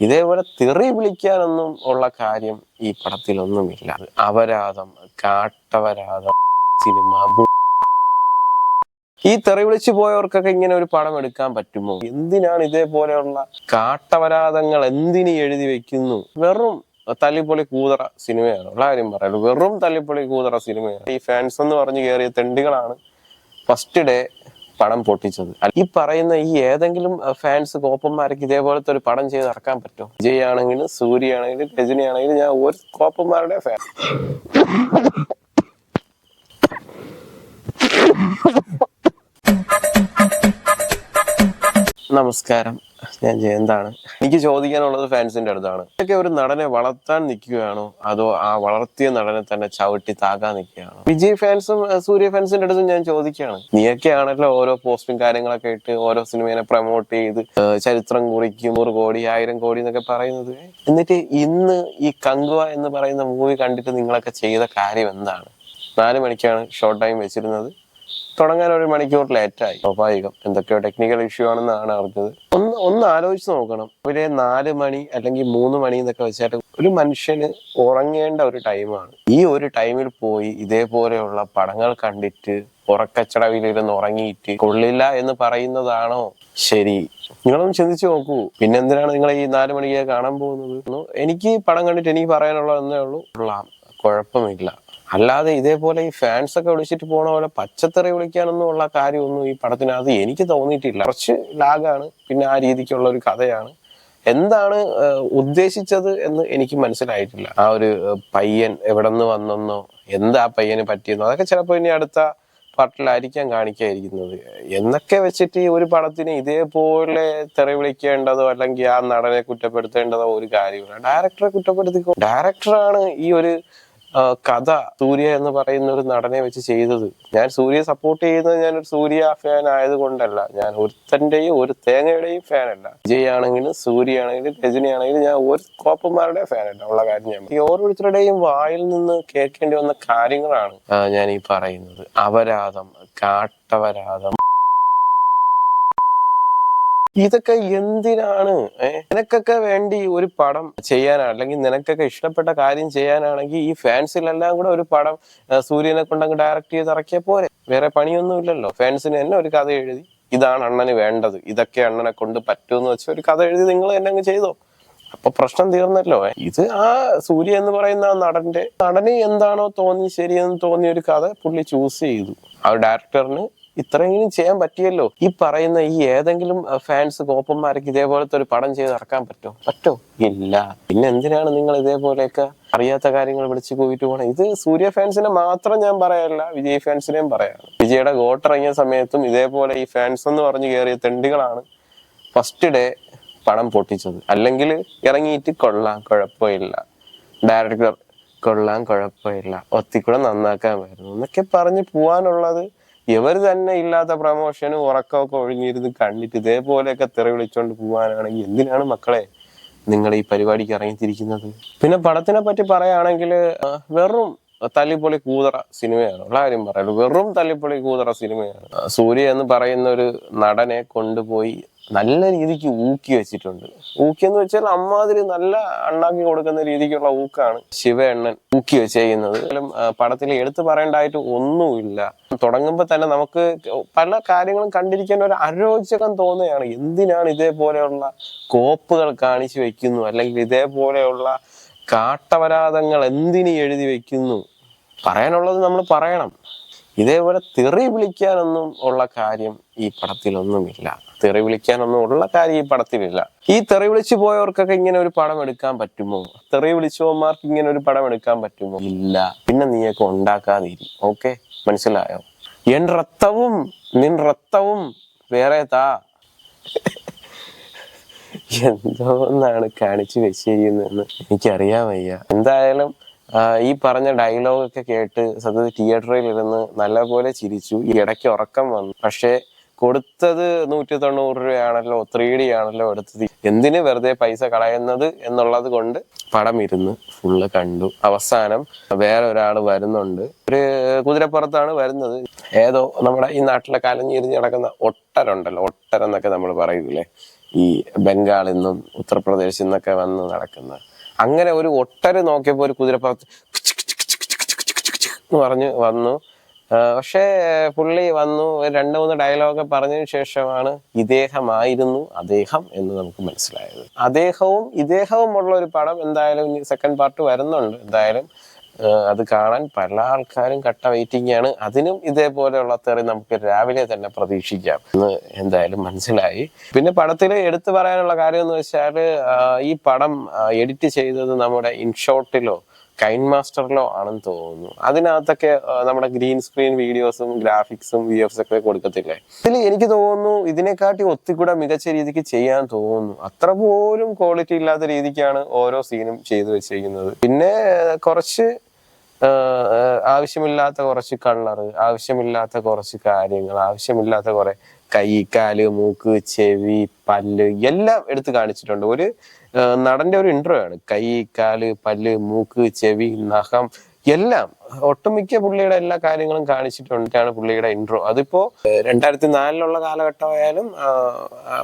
ഇതേപോലെ തെറി വിളിക്കാനൊന്നും ഉള്ള കാര്യം ഈ പടത്തിലൊന്നുമില്ല. അപരാധം കാട്ടവരാധം സിനിമ ഈ തെറി വിളിച്ചു പോയവർക്കൊക്കെ ഇങ്ങനെ ഒരു പടം എടുക്കാൻ പറ്റുമോ? എന്തിനാണ് ഇതേപോലെയുള്ള കാട്ടവരാധങ്ങൾ എന്തിനു എഴുതി വെക്കുന്നു? വെറും തല്ലിപ്പൊളി കൂതറ സിനിമയാണ്. ഉള്ള കാര്യം പറയുള്ളൂ വെറും തല്ലിപ്പൊളി കൂതറ സിനിമയാണ്. ഈ ഫാൻസ് എന്ന് പറഞ്ഞു കയറിയ തെണ്ടികളാണ് ഫസ്റ്റ് ഡേ പടം പൊട്ടിച്ചത്. ഈ പറയുന്ന ഈ ഏതെങ്കിലും ഫാൻസ് കോപ്പന്മാർക്ക് ഇതേപോലത്തെ ഒരു പടം ചെയ്ത് നടക്കാൻ പറ്റുമോ? വിജയ് ആണെങ്കിലും സൂര്യ ആണെങ്കിലും രജനി ആണെങ്കിലും ഞാൻ ഒരു കോപ്പന്മാരുടെ ഫാൻ നമസ്കാരം. ഞാൻ ജയന്താണ്. എനിക്ക് ചോദിക്കാനുള്ളത് ഫാൻസിന്റെ അടുത്താണ്. ഇതൊക്കെ ഒരു നടനെ വളർത്താൻ നിൽക്കുകയാണോ? അതോ ആ വളർത്തിയ നടനെ തന്നെ ചവിട്ടി താകാൻ നിൽക്കുകയാണോ? വിജയ് ഫാൻസും സൂര്യ ഫാൻസിന്റെ അടുത്തും ഞാൻ ചോദിക്കുകയാണ്. നീയൊക്കെയാണല്ലോ ഓരോ പോസ്റ്റും കാര്യങ്ങളൊക്കെ ഇട്ട് ഓരോ സിനിമയെ പ്രൊമോട്ട് ചെയ്ത് ചരിത്രം കുറിക്കും നൂറ് കോടി ആയിരം കോടി എന്നൊക്കെ പറയുന്നത്. എന്നിട്ട് ഇന്ന് ഈ കങ്കുവ എന്ന് പറയുന്ന മൂവി കണ്ടിട്ട് നിങ്ങളൊക്കെ ചെയ്ത കാര്യം എന്താണ്? നാല് മണിക്കാണ് ഷോർട്ട് ടൈം വെച്ചിരുന്നത്. തുടങ്ങാൻ ഒരു മണിക്കൂർ ലേറ്റായി സ്വാഭാവികം. എന്തൊക്കെയോ ടെക്നിക്കൽ ഇഷ്യൂ ആണെന്നാണ് അറിഞ്ഞത്. ഒന്ന് ആലോചിച്ച് നോക്കണം. ഒരു നാല് മണി അല്ലെങ്കിൽ മൂന്ന് മണി എന്നൊക്കെ വെച്ചിട്ട് ഒരു മനുഷ്യന് ഉറങ്ങേണ്ട ഒരു ടൈമാണ് ഈ ഒരു ടൈമിൽ പോയി ഇതേപോലെയുള്ള പടങ്ങൾ കണ്ടിട്ട് ഉറക്കച്ചടവിലിരുന്ന് ഉറങ്ങിയിട്ട് കൊള്ളില്ല എന്ന് പറയുന്നതാണോ? ശരി. നിങ്ങളൊന്ന് ചിന്തിച്ചു നോക്കൂ. പിന്നെ എന്തിനാണ് നിങ്ങൾ ഈ നാല് മണിക്ക് കാണാൻ പോകുന്നത്? എനിക്ക് പടം കണ്ടിട്ട് എനിക്ക് പറയാനുള്ളത് എന്നേ ഉള്ളൂ. കൊള്ളാം. കുഴപ്പമില്ല. അല്ലാതെ ഇതേപോലെ ഈ ഫാൻസ് ഒക്കെ വിളിച്ചിട്ട് പോണ പോലെ പച്ചത്തറി വിളിക്കാനൊന്നും ഉള്ള കാര്യമൊന്നും ഈ പടത്തിനകത്ത് എനിക്ക് തോന്നിയിട്ടില്ല. കുറച്ച് ലാഗാണ് പിന്നെ ആ രീതിക്കുള്ള ഒരു കഥയാണ്. എന്താണ് ഉദ്ദേശിച്ചത് എന്ന് എനിക്ക് മനസ്സിലായിട്ടില്ല. ആ ഒരു പയ്യൻ എവിടെ നിന്ന് വന്നെന്നോ എന്താ പയ്യന് പറ്റിയെന്നോ അതൊക്കെ ചിലപ്പോൾ ഇനി അടുത്ത പാട്ടിലായിരിക്കാം കാണിക്കാതിരിക്കുന്നത്. എന്നൊക്കെ വെച്ചിട്ട് ഈ ഒരു പടത്തിന് ഇതേപോലെ തെറി വിളിക്കേണ്ടതോ അല്ലെങ്കിൽ ആ നടനെ കുറ്റപ്പെടുത്തേണ്ടതോ ഒരു കാര്യമില്ല ഡയറക്ടറെ കുറ്റപ്പെടുത്തിക്കോ? ഡയറക്ടറാണ് ഈ ഒരു കഥ സൂര്യ എന്ന് പറയുന്ന ഒരു നടനെ വെച്ച് ചെയ്തത്. ഞാൻ സൂര്യ സപ്പോർട്ട് ചെയ്യുന്നത് ഞാൻ ഒരു സൂര്യ ഫാൻ ആയതുകൊണ്ടല്ല. ഞാൻ ഒരുത്തന്റെയും ഒരു തേങ്ങയുടെയും ഫാൻ അല്ല. വിജയ് ആണെങ്കിലും സൂര്യ ആണെങ്കിലും രജനി ആണെങ്കിലും ഞാൻ ഒരു കോപ്പന്മാരുടെ ഫാൻ അല്ല. ഉള്ള കാര്യം ഞാൻ ഈ ഓരോരുത്തരുടെയും വായിൽ നിന്ന് കേൾക്കേണ്ടി വന്ന കാര്യങ്ങളാണ് ഞാൻ ഈ പറയുന്നത്. അപരാധം കാട്ടവരാധം. ഇതൊക്കെ എന്തിനാണ്? നിനക്കൊക്കെ വേണ്ടി ഒരു പടം ചെയ്യാനാണ് അല്ലെങ്കിൽ നിനക്കൊക്കെ ഇഷ്ടപ്പെട്ട കാര്യം ചെയ്യാനാണെങ്കിൽ ഈ ഫാൻസിലെല്ലാം കൂടെ ഒരു പടം സൂര്യനെ കൊണ്ട് അങ്ങ് ഡയറക്റ്റ് ചെയ്ത് ഇറക്കിയ പോരെ. വേറെ പണിയൊന്നും ഇല്ലല്ലോ. ഫാൻസിന് തന്നെ ഒരു കഥ എഴുതി. ഇതാണ് അണ്ണന് വേണ്ടത്. ഇതൊക്കെ അണ്ണനെ കൊണ്ട് പറ്റുമെന്ന് വെച്ചാൽ ഒരു കഥ എഴുതി നിങ്ങൾ തന്നെ അങ്ങ് ചെയ്തോ. അപ്പൊ പ്രശ്നം തീർന്നല്ലോ. ഇത് ആ സൂര്യ എന്ന് പറയുന്ന ആ നടന്റെ നടന് എന്താണോ തോന്നി ശരിയെന്ന് തോന്നിയ ഒരു കഥ പുള്ളി ചൂസ് ചെയ്തു. ആ ഡയറക്ടറിന് ഇത്രയെങ്കിലും ചെയ്യാൻ പറ്റിയല്ലോ? ഈ പറയുന്ന ഈ ഏതെങ്കിലും ഫാൻസ് കോപ്പന്മാർക്ക് ഇതേപോലത്തെ ഒരു പടം ചെയ്ത് ഇറക്കാൻ പറ്റോ? പറ്റോ? ഇല്ല. പിന്നെ എന്തിനാണ് നിങ്ങൾ ഇതേപോലെയൊക്കെ അറിയാത്ത കാര്യങ്ങൾ വിളിച്ചു പോയിട്ട് പോകണം ഇത് സൂര്യ ഫാൻസിനെ മാത്രം ഞാൻ പറയല്ല വിജയ് ഫാൻസിനെയും പറയാം വിജയുടെ ഗോട്ടിറങ്ങിയ സമയത്തും ഇതേപോലെ ഈ ഫാൻസ് എന്ന് പറഞ്ഞു കയറിയ തെണ്ടികളാണ് ഫസ്റ്റ് ഡേ പടം പൊട്ടിച്ചത്. അല്ലെങ്കിൽ ഇറങ്ങിയിട്ട് കൊള്ളാം കുഴപ്പമില്ല. ഡയറക്ടർ കൊള്ളാം കുഴപ്പമില്ല. ഒത്തിക്കൂടെ നന്നാക്കാൻ വരുന്നു. എന്നൊക്കെ പറഞ്ഞ് പോവാനുള്ളത് ഇവർ തന്നെ ഇല്ലാത്ത പ്രമോഷനും ഉറക്കമൊക്കെ ഒഴിഞ്ഞിരുന്ന് കണ്ടിട്ട് ഇതേപോലെയൊക്കെ തെറി വിളിച്ചോണ്ട് പോകാനാണെങ്കിൽ എന്തിനാണ് മക്കളെ നിങ്ങൾ ഈ പരിപാടിക്ക് ഇറങ്ങിത്തിരിക്കുന്നത്? പിന്നെ പടത്തിനെ പറ്റി പറയുകയാണെങ്കിൽ വെറും തല്ലിപ്പൊളി കൂതറ സിനിമയാണ്. കാര്യം പറയാലോ വെറും തല്ലിപ്പൊളി കൂതറ സിനിമയാണ്. സൂര്യ എന്ന് പറയുന്ന ഒരു നടനെ കൊണ്ടുപോയി നല്ല രീതിക്ക് ഊക്കി വെച്ചിട്ടുണ്ട്. ഊക്കി എന്ന് വെച്ചാൽ അമ്മാതിരി നല്ല അണ്ണാക്കി കൊടുക്കുന്ന രീതിക്കുള്ള ഊക്കാണ് ശിവ എണ്ണൻ ഊക്കി വെച്ചേക്കുന്നത്. പടത്തിൽ എടുത്തു പറയേണ്ടതായിട്ട് ഒന്നുമില്ല. തുടങ്ങുമ്പോൾ തന്നെ നമുക്ക് പല കാര്യങ്ങളും കണ്ടിരിക്കാൻ ഒരു അരോചകം തോന്നുകയാണ്. എന്തിനാണ് ഇതേപോലെയുള്ള കോപ്പുകൾ കാണിച്ചു വെക്കുന്നു? അല്ലെങ്കിൽ ഇതേപോലെയുള്ള കാട്ടവരാധങ്ങൾ എന്തിനു എഴുതി വെക്കുന്നു? പറയാനുള്ളത് നമ്മൾ പറയണം. ഇതേപോലെ തെറി വിളിക്കാനൊന്നും ഉള്ള കാര്യം ഈ പടത്തിലൊന്നുമില്ല. തെറി വിളിക്കാനൊന്നും ഉള്ള കാര്യം ഈ പടത്തിലില്ല. ഈ തെറി വിളിച്ചു പോയവർക്കൊക്കെ ഇങ്ങനെ ഒരു പടം എടുക്കാൻ പറ്റുമോ? തെറി വിളിച്ചവന്മാർക്ക് ഇങ്ങനെ ഒരു പടം എടുക്കാൻ പറ്റുമോ? ഇല്ല. പിന്നെ നീയൊക്കെ ഉണ്ടാക്കാതിരി. ഓക്കെ? മനസ്സിലായോ? എൻ രക്തവും നിൻ രക്തവും വേറെ താ. എന്തോന്നാണ് കാണിച്ചു വെച്ചിരിക്കുന്നതെന്ന് എനിക്കറിയാൻ വയ്യ. എന്തായാലും ഈ പറഞ്ഞ ഡയലോഗൊക്കെ കേട്ട് സത്യത്തിൽ തിയേറ്ററിൽ ഇരുന്ന് നല്ലപോലെ ചിരിച്ചു. ഇടയ്ക്ക് ഉറക്കം വന്നു. പക്ഷേ കൊടുത്തത് നൂറ്റി തൊണ്ണൂറ് രൂപയാണല്ലോ ത്രീ ഡി ആണല്ലോ എടുത്തത് എന്തിന് വെറുതെ പൈസ കളയുന്നത് എന്നുള്ളത് കൊണ്ട് പടം ഇരുന്ന് ഫുള്ള് കണ്ടു അവസാനം വേറെ ഒരാൾ വരുന്നുണ്ട് ഒരു കുതിരപ്പുറത്താണ് വരുന്നത് ഏതോ നമ്മുടെ ഈ നാട്ടിലെ കലഞ്ഞിരിഞ്ഞ് നടക്കുന്ന ഒട്ടരുണ്ടല്ലോ ഒട്ടരെന്നൊക്കെ നമ്മൾ പറയൂലേ ഈ ബംഗാളിൽ നിന്നും ഉത്തർപ്രദേശിൽ നിന്നൊക്കെ വന്ന് നടക്കുന്ന അങ്ങനെ ഒരു ഒട്ടര് നോക്കിയപ്പോൾ ഒരു കുതിരപ്പുറത്ത് എന്ന് പറഞ്ഞ് വന്നു പക്ഷേ പുള്ളി വന്നു രണ്ടു മൂന്ന് ഡയലോഗ് പറഞ്ഞതിന് ശേഷമാണ് ഇദ്ദേഹമായിരുന്നു അദ്ദേഹം എന്ന് നമുക്ക് മനസ്സിലായത്. അദ്ദേഹവും ഇദ്ദേഹവും ഉള്ള ഒരു പടം എന്തായാലും ഇനി സെക്കൻഡ് പാർട്ട് വരുന്നുണ്ട്. എന്തായാലും അത് കാണാൻ പല ആൾക്കാരും കട്ട വെയിറ്റിംഗ് ആണ്. അതിനും ഇതേപോലെയുള്ള തെറി നമുക്ക് രാവിലെ തന്നെ പ്രതീക്ഷിക്കാം. എന്ന് എന്തായാലും മനസ്സിലായി. പിന്നെ പടത്തിൽ എടുത്തു പറയാനുള്ള കാര്യം എന്ന് വെച്ചാൽ ഈ പടം എഡിറ്റ് ചെയ്തത് നമ്മുടെ ഇൻഷോട്ടിലോ കൈൻ മാസ്റ്ററിലോ ആണെന്ന് തോന്നുന്നു. അതിനകത്തൊക്കെ നമ്മുടെ ഗ്രീൻ സ്ക്രീൻ വീഡിയോസും ഗ്രാഫിക്സും വി എഫ്സ് ഒക്കെ കൊടുക്കത്തില്ലേ? ഇതിൽ എനിക്ക് തോന്നുന്നു ഇതിനെക്കാട്ടി ഒത്തിക്കൂടെ മികച്ച രീതിക്ക് ചെയ്യാൻ തോന്നുന്നു. അത്ര പോലും ക്വാളിറ്റി ഇല്ലാത്ത രീതിക്കാണ് ഓരോ സീനും ചെയ്തു വെച്ചിരിക്കുന്നത്. പിന്നെ കുറച്ച് ആവശ്യമില്ലാത്ത കുറച്ച് കളർ ആവശ്യമില്ലാത്ത കുറച്ച് കാര്യങ്ങൾ ആവശ്യമില്ലാത്ത കുറെ കൈ കാൽ മൂക്ക് ചെവി പല്ല് എല്ലാം എടുത്ത് കാണിച്ചിട്ടുണ്ട്. ഒരു നടന്റെ ഒരു ഇൻട്രോ ആണ്. കൈ കാൽ പല്ല് മൂക്ക് ചെവി നഖം എല്ലാം ഒട്ടുമിക്ക പുള്ളിയുടെ എല്ലാ കാര്യങ്ങളും കാണിച്ചിട്ടുണ്ടാണ് പുള്ളിയുടെ ഇൻട്രോ അതിപ്പോ രണ്ടായിരത്തി നാലിലുള്ള കാലഘട്ടമായാലും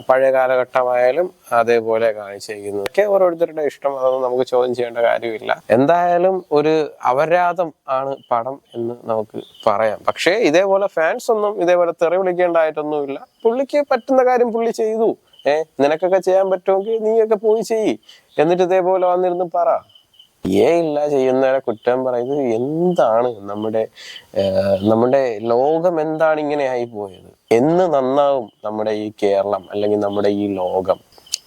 പഴയ കാലഘട്ടമായാലും അതേപോലെ കാണിച്ചിരിക്കുന്നത് ഒക്കെ ഓരോരുത്തരുടെ ഇഷ്ടം അതൊന്നും നമുക്ക് ചോദ്യം ചെയ്യേണ്ട കാര്യമില്ല. എന്തായാലും ഒരു അപരാധം ആണ് പടം എന്ന് നമുക്ക് പറയാം. പക്ഷേ ഇതേപോലെ ഫാൻസ് ഒന്നും ഇതേപോലെ തെറി വിളിക്കേണ്ടതായിട്ടൊന്നുമില്ല. പുള്ളിക്ക് പറ്റുന്ന കാര്യം പുള്ളി ചെയ്തു. ഏഹ് നിനക്കൊക്കെ ചെയ്യാൻ പറ്റുമെങ്കിൽ നീയൊക്കെ പോയി ചെയ്യ്. എന്നിട്ട് ഇതേപോലെ വന്നിരുന്ന് പറ. ഏ ഇല്ല ചെയ്യുന്നവരെ കുറ്റം പറയുന്നത് എന്താണ് നമ്മുടെ നമ്മുടെ ലോകം എന്താണ് ഇങ്ങനെ ആയി പോയത്? എന്ന് നന്നാവും നമ്മുടെ ഈ കേരളം അല്ലെങ്കിൽ നമ്മുടെ ഈ ലോകം.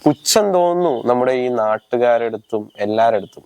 പുച്ഛം തോന്നുന്നു നമ്മുടെ ഈ നാട്ടുകാരെടുത്തും എല്ലാരടുത്തും.